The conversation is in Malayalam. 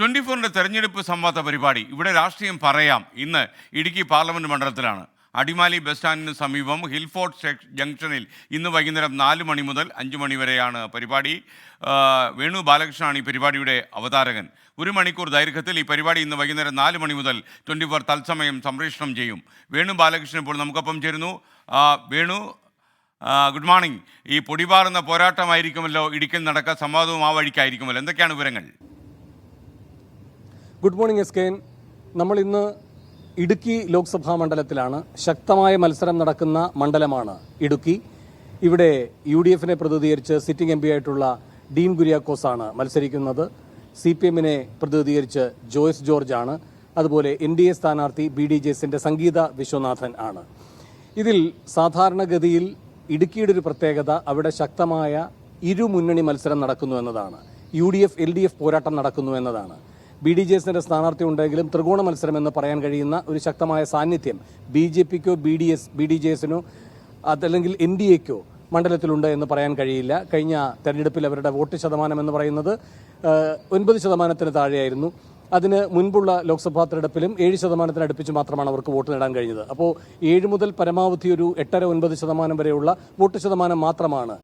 ട്വന്റി ഫോറിന്റെ തെരഞ്ഞെടുപ്പ് സംവാദ പരിപാടി. ഇവിടെ രാഷ്ട്രീയം പറയാം. ഇന്ന് ഇടുക്കി പാർലമെന്റ് മണ്ഡലത്തിലാണ്. അടിമാലി ബസ് സ്റ്റാൻഡിന് സമീപം ഹിൽഫോർട്ട് ജംഗ്ഷനിൽ ഇന്ന് വൈകുന്നേരം നാല് മണി മുതൽ അഞ്ച് മണി വരെയാണ് പരിപാടി. വേണു ബാലകൃഷ്ണനാണ് ഈ പരിപാടിയുടെ അവതാരകൻ. ഒരു മണിക്കൂർ ദൈർഘ്യത്തിൽ ഈ പരിപാടി ഇന്ന് വൈകുന്നേരം നാല് മണി മുതൽ ട്വന്റി ഫോർ തത്സമയം സംപ്രേഷണം ചെയ്യും. വേണു ബാലകൃഷ്ണൻ ഇപ്പോൾ നമുക്കൊപ്പം ചേരുന്നു. Venu good morning. ഈ പൊടിപാറുന്ന പോരാട്ടമായിരിക്കുമല്ലോ ഇടുക്കിൽ നടക്കുക സംവാദവും ആ വഴിക്കായിരിക്കുമല്ലോ. എന്തൊക്കെയാണ് വിവരങ്ങൾ? ഗുഡ് മോർണിംഗ് എസ് കെ നമ്മൾ ഇന്ന് ഇടുക്കി ലോക്സഭാ മണ്ഡലത്തിലാണ്. ശക്തമായ മത്സരം നടക്കുന്ന മണ്ഡലമാണ് ഇടുക്കി. ഇവിടെ യു ഡി എഫിനെ പ്രതിനിധീകരിച്ച് സിറ്റിംഗ് എം പി ആയിട്ടുള്ള ഡീൻ ഗുരിയാക്കോസാണ് മത്സരിക്കുന്നത്. സി പി എമ്മിനെ പ്രതിനിധീകരിച്ച് ജോയ്സ് ജോർജ് ആണ് അതുപോലെ എൻ ഡി എ സ്ഥാനാർത്ഥി ബി ഡി ജെ എസിന്റെ സംഗീത വിശ്വനാഥൻ ആണ്. ഇതിൽ സാധാരണഗതിയിൽ ഇടുക്കിയുടെ ഒരു പ്രത്യേകത അവിടെ ശക്തമായ ഇരു മുന്നണി മത്സരം നടക്കുന്നു എന്നതാണ്. U D F L D F പോരാട്ടം നടക്കുന്നു എന്നതാണ്. ബി ഡി ജെ എസിന്റെ സ്ഥാനാർത്ഥി ഉണ്ടെങ്കിലും ത്രികോണ മത്സരം എന്ന് പറയാൻ കഴിയുന്ന ഒരു ശക്തമായ സാന്നിധ്യം ബി ജെ പിക്കോ B D S B D J എസിനോ അതല്ലെങ്കിൽ എൻ ഡി എക്കോ മണ്ഡലത്തിലുണ്ട് എന്ന് പറയാൻ കഴിയില്ല. കഴിഞ്ഞ തെരഞ്ഞെടുപ്പിൽ അവരുടെ വോട്ട് ശതമാനം എന്ന് പറയുന്നത് ഒൻപത് ശതമാനത്തിന് താഴെയായിരുന്നു. അതിന് മുൻപുള്ള ലോക്സഭാ തെരഞ്ഞെടുപ്പിലും ഏഴ് ശതമാനത്തിന് അടുപ്പിച്ച് മാത്രമാണ് അവർക്ക് വോട്ട് നേടാൻ കഴിഞ്ഞത്. അപ്പോൾ ഏഴ് മുതൽ പരമാവധി ഒരു എട്ടര ഒൻപത് ശതമാനം വരെയുള്ള വോട്ട് ശതമാനം മാത്രമാണ്.